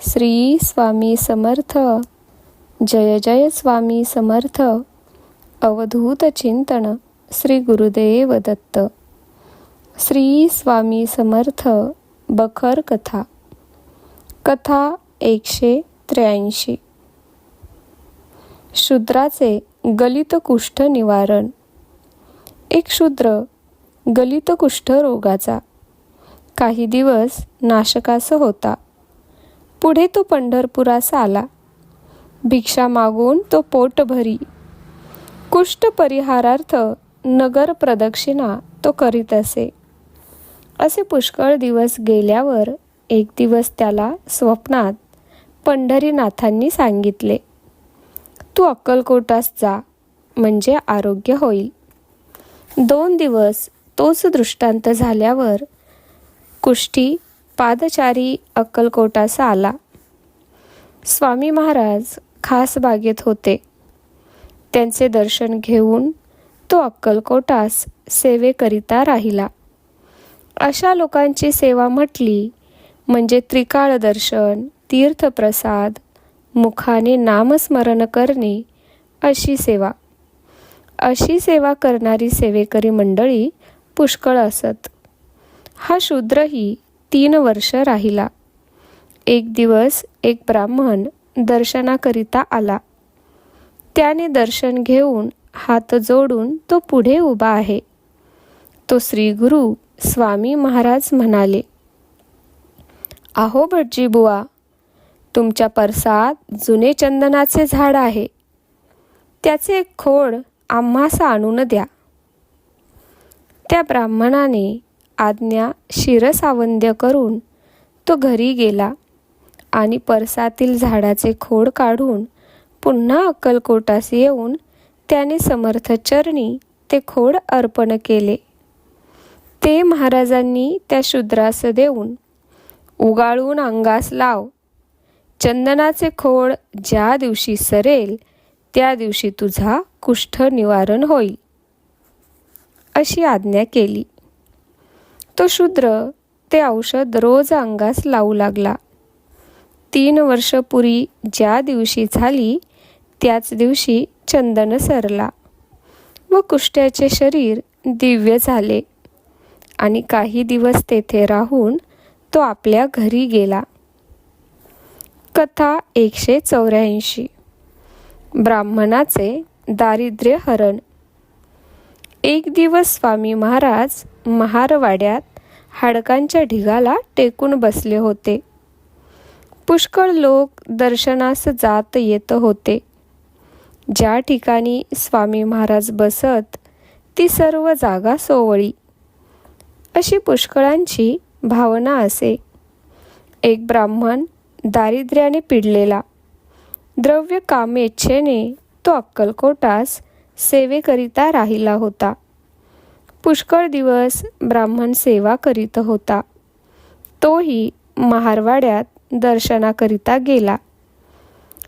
श्री स्वामी समर्थ. जय जय स्वामी समर्थ. अवधूत चिंतन श्री गुरुदेव दत्त. श्री स्वामी समर्थ बखर कथा. कथा एकशे त्र्याऐंशी. शूद्राचे गलित कुष्ठ निवारण. एक शूद्र गलित कुष्ठ रोगाचा. काही दिवस नाशकास होता. पुढे तो पंढरपुरास आला. भिक्षा मागून तो पोट भरी. कुष्ठ परिहारार्थ नगर प्रदक्षिणा तो करीत असे. असे पुष्कळ दिवस गेल्यावर एक दिवस त्याला स्वप्नात पंढरीनाथांनी सांगितले तू अक्कलकोटास जा म्हणजे आरोग्य होईल. दोन दिवस तोच दृष्टांत झाल्यावर कुष्ठी पादचारी अक्कलकोटास आला. स्वामी महाराज खास बागेत होते. त्यांचे दर्शन घेऊन तो अक्कलकोटास सेवेकरिता राहिला. अशा लोकांची सेवा म्हटली म्हणजे त्रिकाळ दर्शन तीर्थप्रसाद मुखाने नामस्मरण करणे अशी सेवा. अशी सेवा करणारी सेवेकरी मंडळी पुष्कळ असत. हा शूद्रही तीन वर्ष राहिला. एक दिवस एक ब्राह्मण दर्शनाकरिता आला. त्याने दर्शन घेऊन हात जोडून तो पुढे उभा आहे. तो श्री गुरु स्वामी महाराज म्हणाले आहो भटजी बुवा तुमच्या परसात जुने चंदनाचे झाड आहे. त्याचे एक खोड आम्हासा आणून द्या. त्या ब्राह्मणाने आज्ञा शिरसावंद्य करून तो घरी गेला. आणि परसातील झाडाचे खोड काढून पुन्हा अक्कलकोटास येऊन त्याने समर्थ चरणी ते खोड अर्पण केले. ते महाराजांनी त्या शूद्रास देऊन उगाळून अंगास लाव. चंदनाचे खोड ज्या दिवशी सरेल त्या दिवशी तुझा कुष्ठ निवारण होईल. अशी आज्ञा केली. तो शूद्र ते औषध रोज अंगास लावू लागला. तीन वर्षपुरी ज्या दिवशी झाली त्याच दिवशी चंदन सरला व कुष्ट्याचे शरीर दिव्य झाले. आणि काही दिवस तेथे राहून तो आपल्या घरी गेला. कथा एकशे चौऱ्याऐंशी. ब्राह्मणाचे दारिद्र्य हरण. एक दिवस स्वामी महाराज महारवाड्यात हाडकांच्या ढिगाला टेकून बसले होते. पुष्कळ लोक दर्शनास जात येत होते. ज्या ठिकाणी स्वामी महाराज बसत ती सर्व जागा सोवळी. अशी पुष्कळांची भावना असे. एक ब्राह्मण दारिद्र्याने पिडलेला. द्रव्य कामेच्छेने तो अक्कलकोटास सेवेकरिता राहिला होता. पुष्कळ दिवस ब्राह्मण सेवा करीत होता. तोही महारवाड्यात दर्शनाकरिता गेला.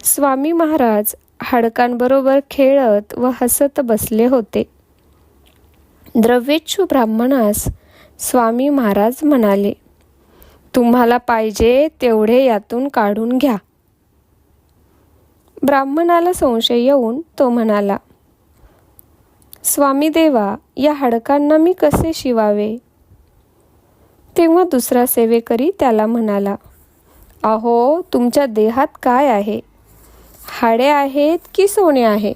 स्वामी महाराज हाडकांबरोबर खेळत व हसत बसले होते. द्रव्येच्छू ब्राह्मणास स्वामी महाराज म्हणाले तुम्हाला पाहिजे तेवढे यातून काढून घ्या. ब्राह्मणाला संशय येऊन तो म्हणाला स्वामी देवा या हाडकांना मी कसे शिवावे? तेव्हा दुसरा सेवेकरी त्याला म्हणाला अहो तुमच्या देहात काय आहे? हाडे आहेत की सोने आहे?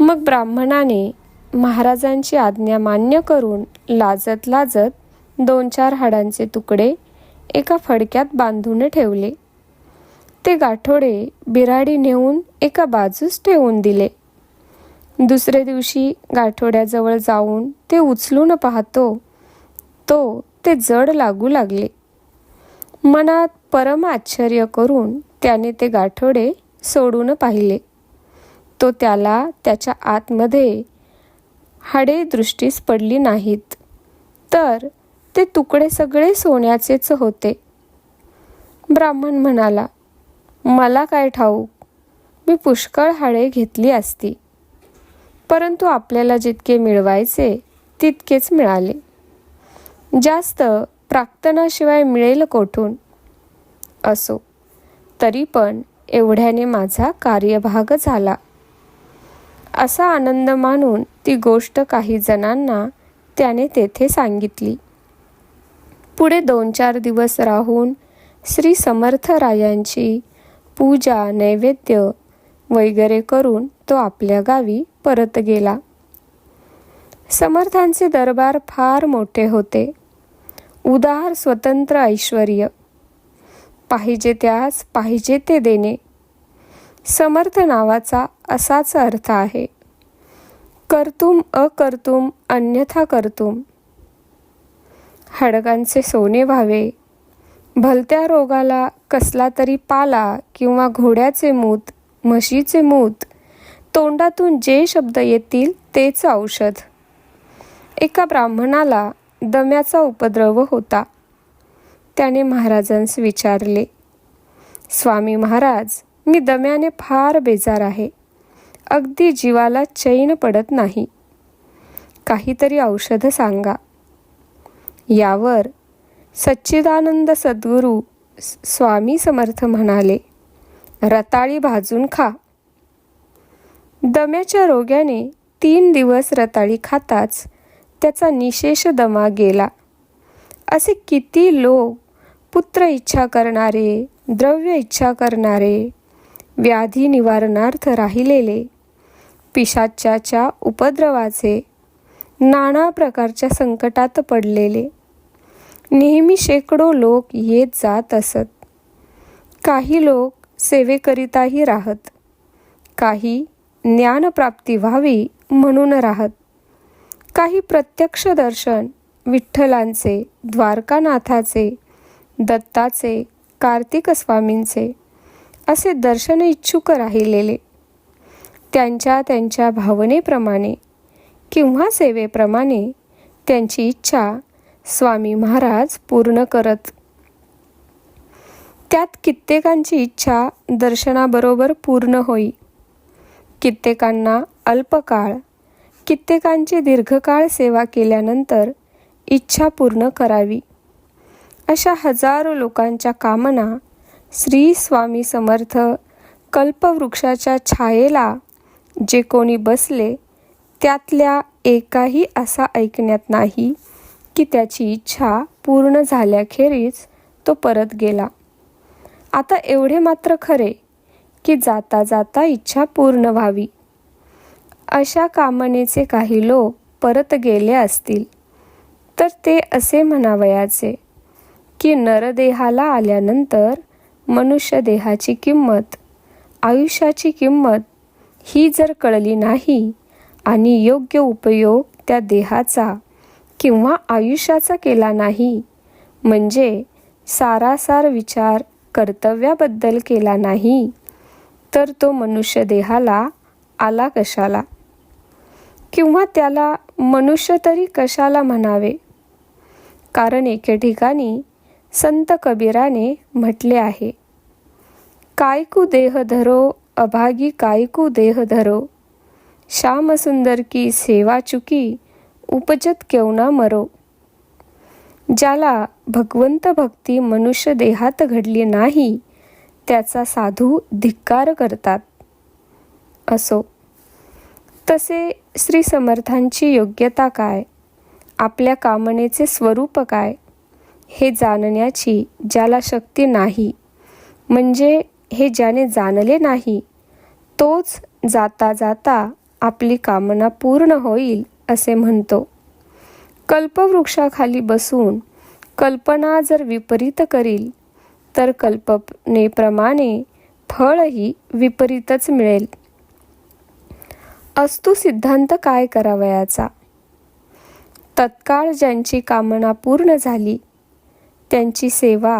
मग ब्राह्मणाने महाराजांची आज्ञा मान्य करून लाजत लाजत दोन चार हाडांचे तुकडे एका फडक्यात बांधून ठेवले. ते गाठोडे बिराडी नेऊन एका बाजूस ठेवून दिले. दुसरे दिवशी गाठोड्याजवळ जाऊन ते उचलून पाहतो तो ते जड लागू लागले. मनात परम आश्चर्य करून त्याने ते गाठोडे सोडून पाहिले. तो त्याला त्याच्या आतमध्ये हाडे दृष्टीस पडली नाहीत. तर ते तुकडे सगळे सोन्याचेच होते. ब्राह्मण म्हणाला मला काय ठाऊक? मी पुष्कळ हाडे घेतली असती. परंतु आपल्याला जितके मिळवायचे तितकेच मिळाले. जास्त प्राक्तनाशिवाय मिळेल कोठून? असो. तरी पण एवढ्याने माझा कार्यभाग झाला. असा आनंद मानून ती गोष्ट काही जणांना त्याने तेथे सांगितली. पुढे दोन चार दिवस राहून श्री समर्थरायांची पूजा नैवेद्य वगैरे करून तो आपल्या गावी परत गेला. समर्थांचे दरबार फार मोठे होते. उदार स्वतंत्र ऐश्वर्य. पाहिजे त्यास पाहिजे ते देणे. समर्थ नावाचा असाच अर्थ आहे. कर्तुम अकर्तुम अन्यथा कर्तुम. हाडकांचे सोने व्हावे. भलत्या रोगाला कसला तरी पाला किंवा घोड्याचे मूत म्हशीचे मूत तोंडातून जे शब्द येतील तेच औषध. एका ब्राह्मणाला दम्याचा उपद्रव होता. त्याने महाराजांस विचारले स्वामी महाराज मी दम्याने फार बेजार आहे. अगदी जीवाला चैन पडत नाही. काहीतरी औषध सांगा. यावर सच्चिदानंद सद्गुरू स्वामी समर्थ म्हणाले रताळी भाजून खा. दम्याच्या रोग्याने तीन दिवस रताळी खाताच त्याचा निशेष दमा गेला. असे किती लोक पुत्र इच्छा करणारे द्रव्य इच्छा करणारे व्याधी निवारणार्थ राहिलेले पिशाच्याच्या उपद्रवाचे नाना प्रकारच्या संकटात पडलेले. नेहमी शेकडो लोक येत जात असत. काही लोक सेवेकरिताही राहत. काही ज्ञानप्राप्ती व्हावी म्हणून राहत. काही प्रत्यक्ष दर्शन विठ्ठलांचे द्वारकानाथाचे दत्ताचे कार्तिक स्वामींचे असे दर्शन इच्छुक राहिलेले. त्यांच्या त्यांच्या भावनेप्रमाणे किंवा सेवेप्रमाणे त्यांची इच्छा स्वामी महाराज पूर्ण करत. त्यात कित्येकांची इच्छा दर्शनाबरोबर पूर्ण होई. कित्येकांना अल्पकाळ कित्येकांची दीर्घकाळ सेवा केल्यानंतर इच्छा पूर्ण करावी. अशा हजारो लोकांच्या कामना श्री स्वामी समर्थ कल्पवृक्षाच्या छायेला जे कोणी बसले त्यातल्या एकाही असा ऐकण्यात नाही की त्याची इच्छा पूर्ण झाल्याखेरीज तो परत गेला. आता एवढे मात्र खरे की जाता जाता इच्छा पूर्ण व्हावी. अशा कामनेचे काही लोक परत गेले असतील. तर ते असे म्हणावयाचे की नरदेहाला आल्यानंतर मनुष्य देहाची किंमत आयुष्याची किंमत ही जर कळली नाही आणि योग्य उपयोग त्या देहाचा किंवा आयुष्याचा केला नाही म्हणजे सारासार विचार कर्तव्याबद्दल केला नाही तर तो मनुष्य देहाला आला कशाला? किंवा त्याला मनुष्य तरी कशाला म्हणावे? कारण एके ठिकाणी संत कबीराने म्हटले आहे कायकू देह धरो अभागी कायकू देह धरो. श्यामसुंदर की सेवा चुकी उपजत केवना मरो. ज्याला भगवंत भक्ती मनुष्य देहात घडली नाही त्याचा साधू धिक्कार करतात. असो. तसे श्री समर्थांची योग्यता काय? आपल्या कामनेचे स्वरूप काय? हे जाणण्याची ज्याला शक्ती नाही म्हणजे हे ज्याने जाणले नाही तोच जाता जाता आपली कामना पूर्ण होईल असे म्हणतो. कल्पवृक्षाखाली बसून कल्पना जर विपरीत करील तर कल्पनेप्रमाणे फळही विपरीतच मिळेल. अस्तु सिद्धांत काय करावयाचा? तत्काळ ज्यांची कामना पूर्ण झाली त्यांची सेवा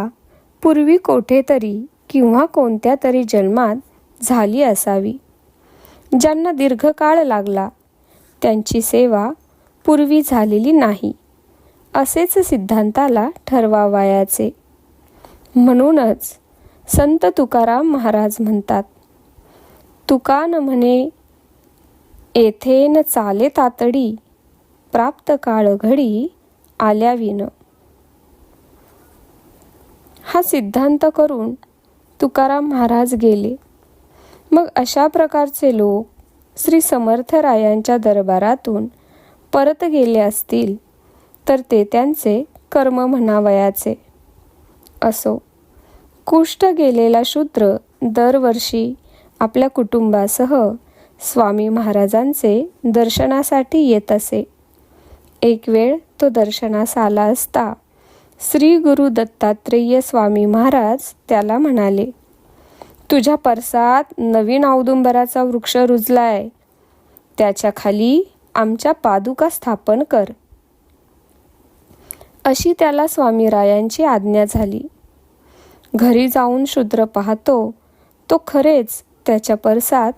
पूर्वी कोठेतरी किंवा कोणत्या तरी जन्मात झाली असावी. ज्यांना दीर्घकाळ लागला त्यांची सेवा पूर्वी झालेली नाही असेच सिद्धांताला ठरवावयाचे. म्हणूनच संत तुकाराम महाराज म्हणतात तुका न म्हणे येथेन चाले तातडी प्राप्त काळ घडी आल्याविन. हा सिद्धांत करून तुकाराम महाराज गेले. मग अशा प्रकारचे लोक श्री समर्थरायांच्या दरबारातून परत गेले असतील तर ते त्यांचे कर्म म्हणावयाचे. असो कुष्ठ गेलेला शूद्र दरवर्षी आपल्या कुटुंबासह स्वामी महाराजांचे दर्शनासाठी येत असे. एक वेळ तो दर्शनास आला असता श्री गुरु दत्तात्रेय स्वामी महाराज त्याला म्हणाले तुझ्या परसात नवीन औदुंबराचा वृक्ष रुजलाय. त्याच्याखाली आमच्या पादुका स्थापन कर. अशी त्याला स्वामीरायांची आज्ञा झाली. घरी जाऊन शूद्र पाहतो तो खरेच त्याच्या परसात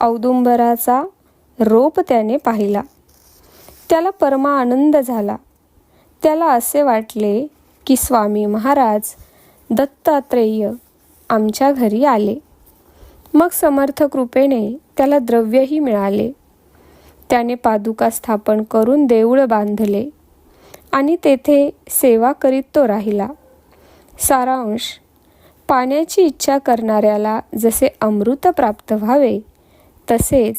औदुंबराचा रोप त्याने पाहिला. त्याला परमा आनंद झाला. त्याला असे वाटले की स्वामी महाराज दत्तात्रेय आमच्या घरी आले. मग समर्थ कृपेने त्याला द्रव्यही मिळाले. त्याने पादुका स्थापन करून देऊळ बांधले आणि तेथे सेवा करीत तो राहिला. सारांश पाण्याची इच्छा करणाऱ्याला जसे अमृत प्राप्त व्हावे तसेच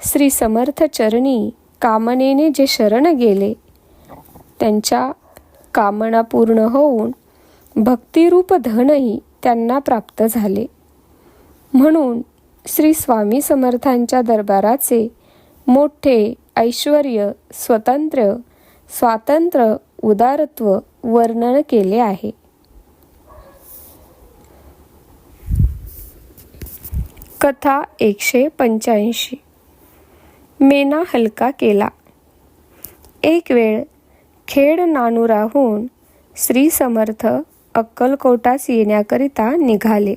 श्री समर्थ चरणी कामनेने जे शरण गेले त्यांच्या कामना पूर्ण होऊन भक्तिरूप धनही त्यांना प्राप्त झाले. म्हणून श्री स्वामी समर्थांच्या दरबाराचे मोठे ऐश्वर स्वतंत्र स्वातंत्र्य उदारत्व वर्णन केले आहे. कथा एकशे पंच्याऐंशी. मेना हलका केला. एक वेळ खेड नानूराहून श्री समर्थ अक्कलकोटास येण्याकरिता निघाले.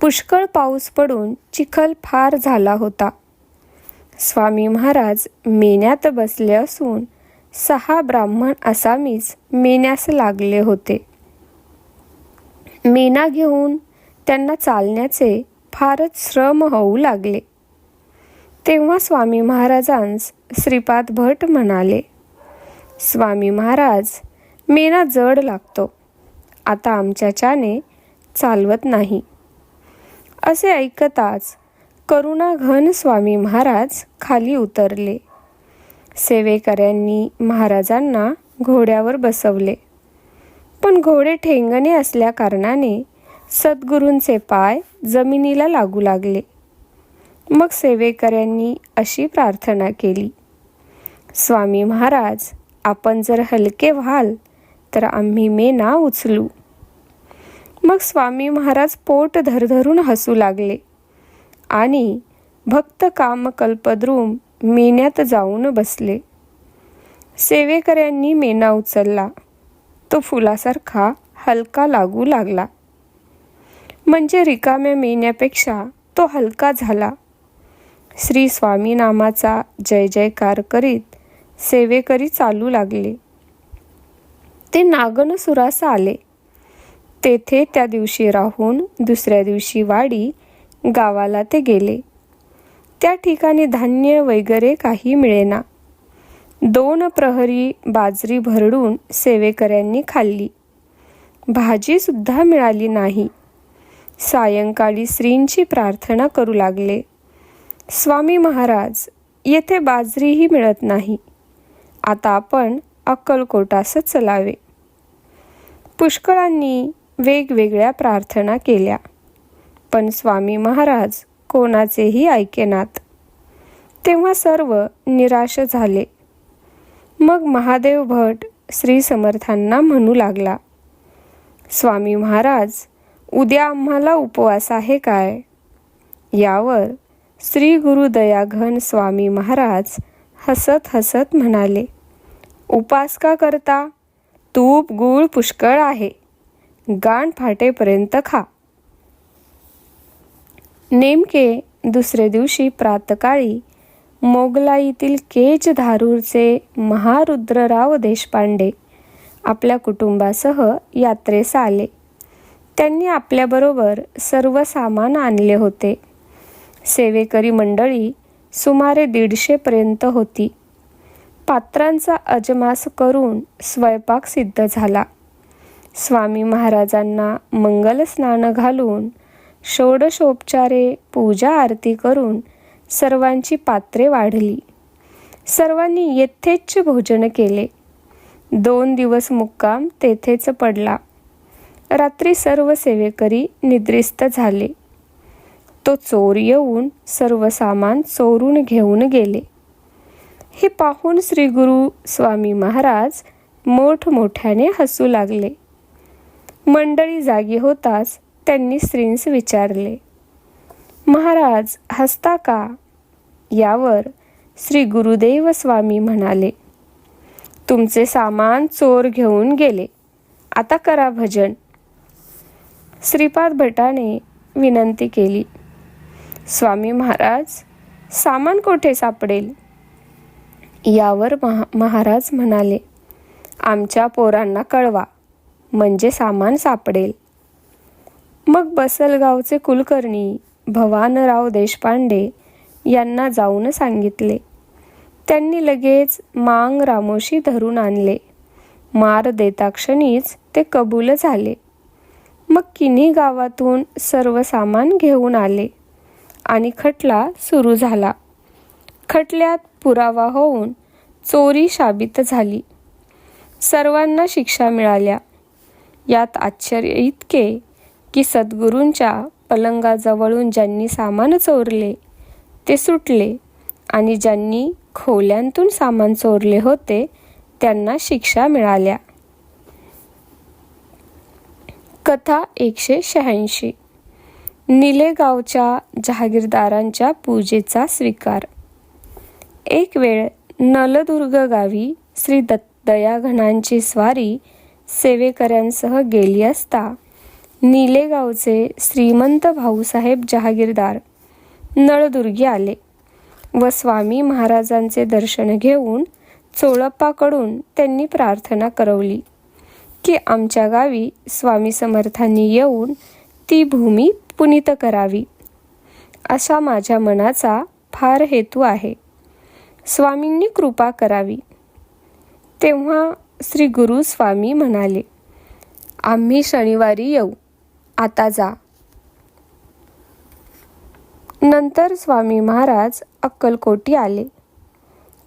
पुष्कळ पाऊस पडून चिखल फार झाला होता. स्वामी महाराज मेण्यात बसले असून सहा ब्राह्मण असामीच मेण्यास लागले होते. मेना घेऊन त्यांना चालण्याचे फारच श्रम होऊ लागले. तेव्हा स्वामी महाराजांस श्रीपाद भट म्हणाले स्वामी महाराज मेना जड लागतो. आता आमच्याच्याने चालवत नाही. असे ऐकताच करुणा घन स्वामी महाराज खाली उतरले. सेवेकऱ्यांनी महाराजांना घोड्यावर बसवले. पण घोडे ठेंगणे असल्या कारणाने सद्गुरूंचे पाय जमिनीला लागू लागले. मग सेवेकऱ्यांनी अशी प्रार्थना केली स्वामी महाराज आपण जर हलके व्हाल तर आम्ही मेना उचलू. मग स्वामी महाराज पोट धरधरून हसू लागले आणि भक्त कामकल्पद्रुम मेण्यात जाऊन बसले. सेवेकऱ्यांनी मेना उचलला. तो फुलासारखा हलका लागू लागला. म्हणजे रिकाम्या मेण्यापेक्षा तो हलका झाला. श्री स्वामी नामाचा जय जयकार करीत सेवेकरी चालू लागले. ते नागनसुरास आले. तेथे त्या दिवशी राहून दुसऱ्या दिवशी वाडी गावाला ते गेले. त्या ठिकाणी धान्य वगैरे काही मिळेना. दोन प्रहरी बाजरी भरडून सेवेकऱ्यांनी खाल्ली. भाजीसुद्धा मिळाली नाही. सायंकाळी श्रींची प्रार्थना करू लागले. स्वामी महाराज येथे बाजरीही मिळत नाही. आता आपण अक्कलकोटास चलावे. पुष्कळांनी वेगवेगळ्या प्रार्थना केल्या. पण स्वामी महाराज कोणाचेही ऐकेनात तेव्हा सर्व निराश झाले. मग महादेव भट श्री समर्थांना म्हणू लागला स्वामी महाराज उद्या आम्हाला उपवास आहे काय? यावर श्री गुरु दयाघन स्वामी महाराज हसत हसत म्हणाले उपास का करता? तूप गूळ पुष्कळ आहे. गाण फाटेपर्यंत खा. नेमके दुसरे दिवशी प्रातकाळी मोगलाईतील केज धारूरचे महारुद्रराव देशपांडे आपल्या कुटुंबासह यात्रेस आले. त्यांनी आपल्याबरोबर सर्व सामान आणले होते. सेवेकरी मंडळी सुमारे दीडशेपर्यंत होती. पात्रांचा अजमास करून स्वयंपाक सिद्ध झाला. स्वामी महाराजांना मंगल स्नान घालून षोडशोपचारे पूजा आरती करून सर्वांची पात्रे वाढली. सर्वांनी यथेच्छ भोजन केले. दोन दिवस मुक्काम तेथेच पडला. रात्री सर्व सेवेकरी निद्रिस्त झाले. तो चोर येऊन सर्व सामान चोरून घेऊन गेले. हे पाहून श्री गुरु स्वामी महाराज मोठमोठ्याने हसू लागले. मंडळी जागी होताच त्यांनी श्रींस विचारले महाराज हसता का? यावर श्री गुरुदेव स्वामी म्हणाले तुमचे सामान चोर घेऊन गेले. आता करा भजन. श्रीपाद भटाने विनंती केली. स्वामी महाराज सामान कोठे सापडेल? यावर महा महाराज म्हणाले आमच्या पोरांना कळवा म्हणजे सामान सापडेल. मग बसलगावचे कुलकर्णी भवानराव देशपांडे यांना जाऊन सांगितले. त्यांनी लगेच मांग रामोशी धरून आणले. मार देताक्षणीच ते कबूल झाले. मग किन्ही गावातून सर्व सामान घेऊन आले आणि खटला सुरू झाला. खटल्यात पुरावा होऊन चोरी शाबित झाली. सर्वांना शिक्षा मिळाल्या. यात आश्चर्य इतके की सद्गुरूंच्या पलंगाजवळून ज्यांनी सामान चोरले ते सुटले आणि ज्यांनी खोल्यांतून सामान चोरले होते त्यांना शिक्षा मिळाल्या. कथा एकशे शहाऐंशी. निलेगावच्या जहागीरदारांच्या पूजेचा स्वीकार. एक वेळ नलदुर्ग गावी श्री दत्त दयाघनांची स्वारी सेवेकऱ्यांसह गेली असता निलेगावचे श्रीमंत भाऊसाहेब जहागीरदार नळदुर्गी आले व स्वामी महाराजांचे दर्शन घेऊन चोळप्पाकडून त्यांनी प्रार्थना करवली. की आमच्या गावी स्वामी समर्थांनी येऊन ती भूमी पुनीत करावी असा माझ्या मनाचा फार हेतू आहे. स्वामींनी कृपा करावी. तेव्हा श्री गुरु स्वामी म्हणाले आम्ही शनिवारी येऊ. आता जा. नंतर स्वामी महाराज अक्कलकोटी आले.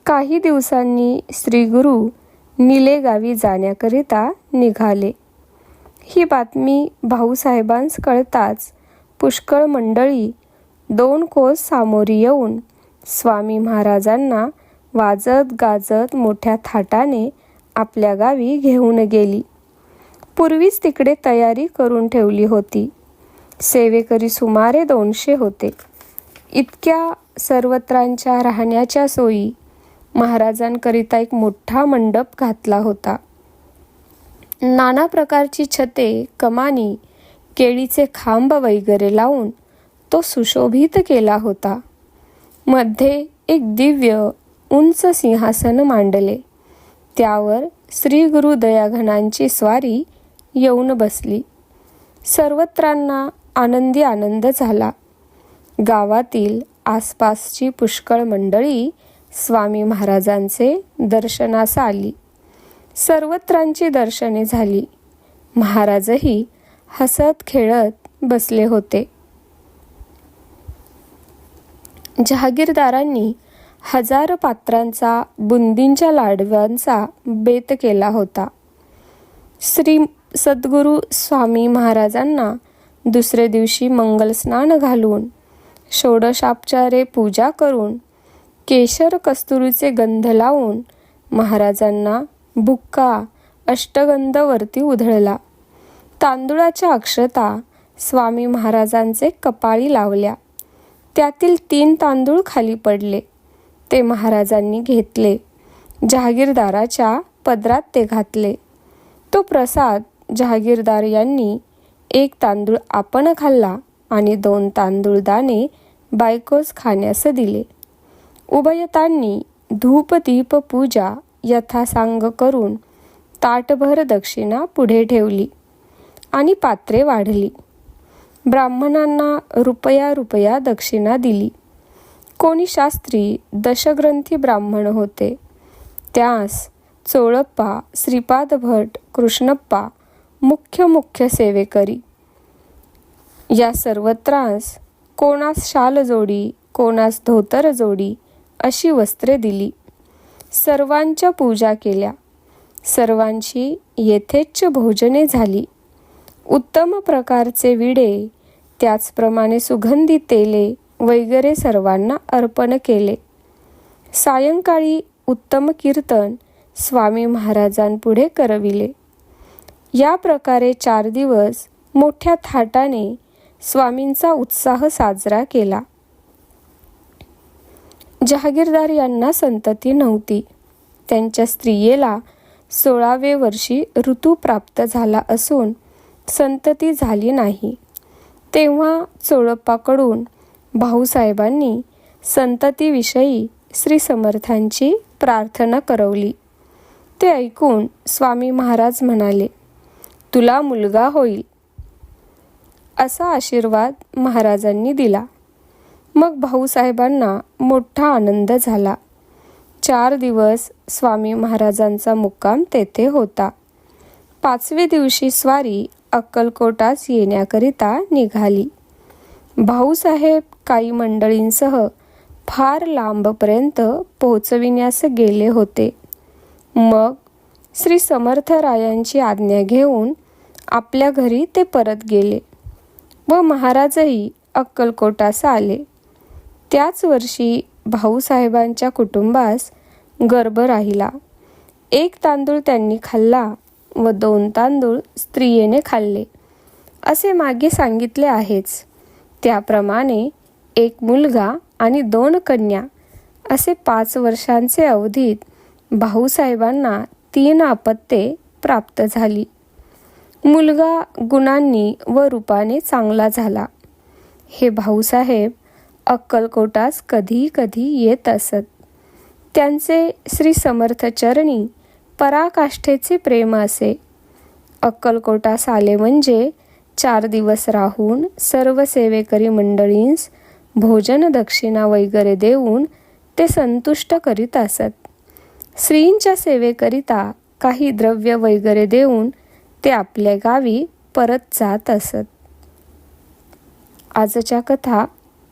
काही दिवसांनी श्री गुरु निलेगावी जाण्याकरिता निघाले. ही बातमी भाऊसाहेबांस कळताच पुष्कळ मंडळी दोन कोस सामोरी येऊन स्वामी महाराजांना वाजत गाजत मोठ्या थाटाने आपल्या गावी घेऊन गेली. पूर्वीच तिकडे तयारी करून ठेवली होती. सेवेकरी सुमारे दोनशे होते. इतक्या सर्वत्रांच्या राहण्याच्या सोयी महाराजांकरिता एक मोठा मंडप घातला होता. नाना प्रकारची छते कमानी केळीचे खांब वगैरे लावून तो सुशोभित केला होता. मध्ये एक दिव्य उंच सिंहासन मांडले. त्यावर श्री गुरु दयाघनांची स्वारी येऊन बसली. सर्वत्रांना आनंदी आनंद झाला. गावातील आसपासची पुष्कळ मंडळी स्वामी महाराजांचे दर्शनास आली सर्वत्रांची दर्शने झाली. महाराजही हसत खेळत बसले होते. जहागीरदारांनी हजार पात्रांचा बुंदींच्या लाडव्यांचा बेत केला होता. श्री सद्गुरू स्वामी महाराजांना दुसरे दिवशी मंगल स्नान घालून षोडशापचारे पूजा करून केशर कस्तुरीचे गंध लावून महाराजांना बुक्का अष्टगंध वरती उधळला. तांदुळाच्या अक्षता स्वामी महाराजांचे कपाळी लावल्या. त्यातील तीन तांदूळ खाली पडले. ते महाराजांनी घेतले. जहागीरदाराच्या पदरात ते घातले. तो प्रसाद जहागीरदार यांनी एक तांदूळ आपण खाल्ला आणि दोन तांदूळ दाणे बायकोस खाण्यास दिले. उभयतांनी धूप दीप पूजा यथासांग करून ताटभर दक्षिणा पुढे ठेवली आणि पात्रे वाढली. ब्राह्मणांना रुपया रुपया दक्षिणा दिली. कोणी शास्त्री दशग्रंथी ब्राह्मण होते. त्यास चोळप्पा श्रीपाद भट कृष्णप्पा मुख्य मुख्य सेवेकरी या सर्वत्रास कोणास शाल जोडी कोणास धोतर जोडी अशी वस्त्रे दिली. सर्वांच्या पूजा केल्या. सर्वांची येथेच्छ भोजने झाली. उत्तम प्रकारचे विडे त्याचप्रमाणे सुगंधी तेले वगैरे सर्वांना अर्पण केले. सायंकाळी उत्तम कीर्तन स्वामी महाराजांपुढे करविले. या प्रकारे चार दिवस मोठ्या थाटाने स्वामींचा उत्साह साजरा केला. जहागीरदार यांना संतती नव्हती. त्यांच्या स्त्रियेला सोळावे वर्षी ऋतू प्राप्त झाला असून संतती झाली नाही. तेव्हा चोळप्पाकडून भाऊसाहेबांनी संततीविषयी श्री समर्थांची प्रार्थना करवली. ते ऐकून स्वामी महाराज म्हणाले तुला मुलगा होईल. असा आशीर्वाद महाराजांनी दिला. मग भाऊसाहेबांना मोठा आनंद झाला. चार दिवस स्वामी महाराजांचा मुक्काम तेथे होता. पाचवे दिवशी स्वारी अक्कलकोटास येण्याकरिता निघाली. भाऊसाहेब काही मंडळींसह फार लांबपर्यंत पोहोचविण्यास गेले होते. मग श्री समर्थरायांची आज्ञा घेऊन आपल्या घरी ते परत गेले व महाराजही अक्कलकोटास आले. त्याच वर्षी भाऊसाहेबांच्या कुटुंबास गर्भ राहिला. एक तांदूळ त्यांनी खाल्ला व दोन तांदूळ स्त्रियेने खाल्ले. असे मागे सांगितले आहेच. त्याप्रमाणे एक मुलगा आणि दोन कन्या असे पाच वर्षांचे अवधीत भाऊसाहेबांना तीन आपत्ते प्राप्त झाली. मुलगा गुणांनी व रूपाने चांगला झाला. हे भाऊसाहेब अक्कलकोटास कधी कधी येत असत. त्यांचे श्री समर्थ चरणी पराकाष्ठेचे प्रेम असे. अक्कलकोटास आले म्हणजे चार दिवस राहून सर्व सेवेकरी मंडळींस भोजन दक्षिणा वगैरे देऊन ते संतुष्ट करीत असत. स्त्रींच्या सेवेकरिता काही द्रव्य वगैरे देऊन ते आपल्या गावी परत जात असत. आजच्या कथा